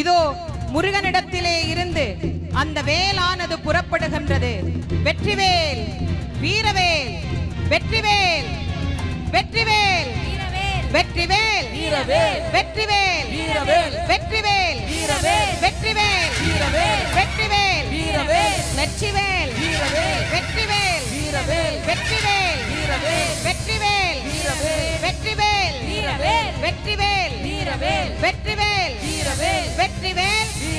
இதோ முருகனிடத்திலே இருந்து அந்த வேலானது புறப்படுகின்றது வெற்றிவேல் வீரவேல் வெற்றிவேல் வெற்றிவேல் வெற்றிவேல் வீரவேல் வெற்றிவேல் வீரவேல் வெற்றிவேல் வீரவேல் வெற்றிவேல் வீரவேல் வெற்றிவேல் வீரவேல் வெற்றிவேல் வீரவேல் வெற்றிவேல் வீரவேல் வெற்றிவேல் வீரவேல் வெற்றிவேல் வீரவேல் வெற்றிவேல் வீரவேல் வெற்றிவேல் வீரவேல் வெற்றிவேல் வீரவேல் வெற்றிவேல்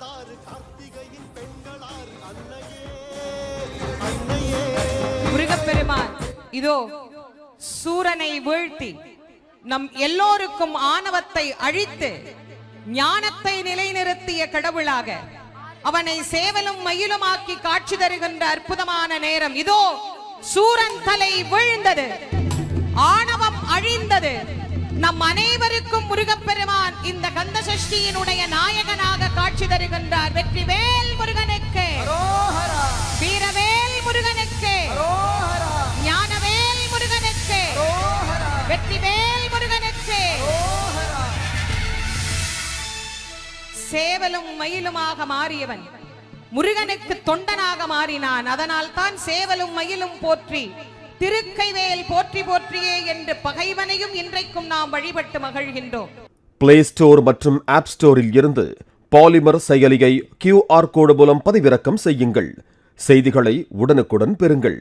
வளர்த்ததாறு கார்த்திகையின் பெண்களார் அன்னையே அன்னையே. முருகப்பெருமான் இதோ சூரனை வீழ்த்தி நம் எல்லோருக்கும் ஆணவத்தை அழித்து ஞானத்தை நிலைநிறுத்திய கடவுளாக அவனை சேவலும் மயிலுமாக்கி காட்சி தருகின்ற அற்புதமான நேரம். இதோ சூரன் தலை விழுந்தது. ஆணவ நம் அனைவருக்கும் முருகப்பெருமான் இந்த கந்த சஷ்டியினுடைய நாயகனாக காட்சி தருகின்றார். வெற்றிவேல் முருகனுக்கு. வீரவேல் முருகனுக்கு. ஞானவேல் முருகனுக்கு. வெற்றிவேல் முருகனுக்கு. சேவலும் மயிலுமாக மாறியவன். முருகனுக்கு தொண்டனாக மாறினான். அதனால் தான் சேவலும் மயிலும் போற்றி திருக்கைவேல் போற்றி போற்றியே என்று பகைவனையும் இன்றைக்கும் நாம் வழிபட்டு மகிழ்கின்றோம். பிளே ஸ்டோர் மற்றும் ஆப் ஸ்டோரில் இருந்து பாலிமர் செயலியை கியூஆர் கோடு மூலம் பதிவிறக்கம் செய்யுங்கள். செய்திகளை உடனுக்குடன் பெறுங்கள்.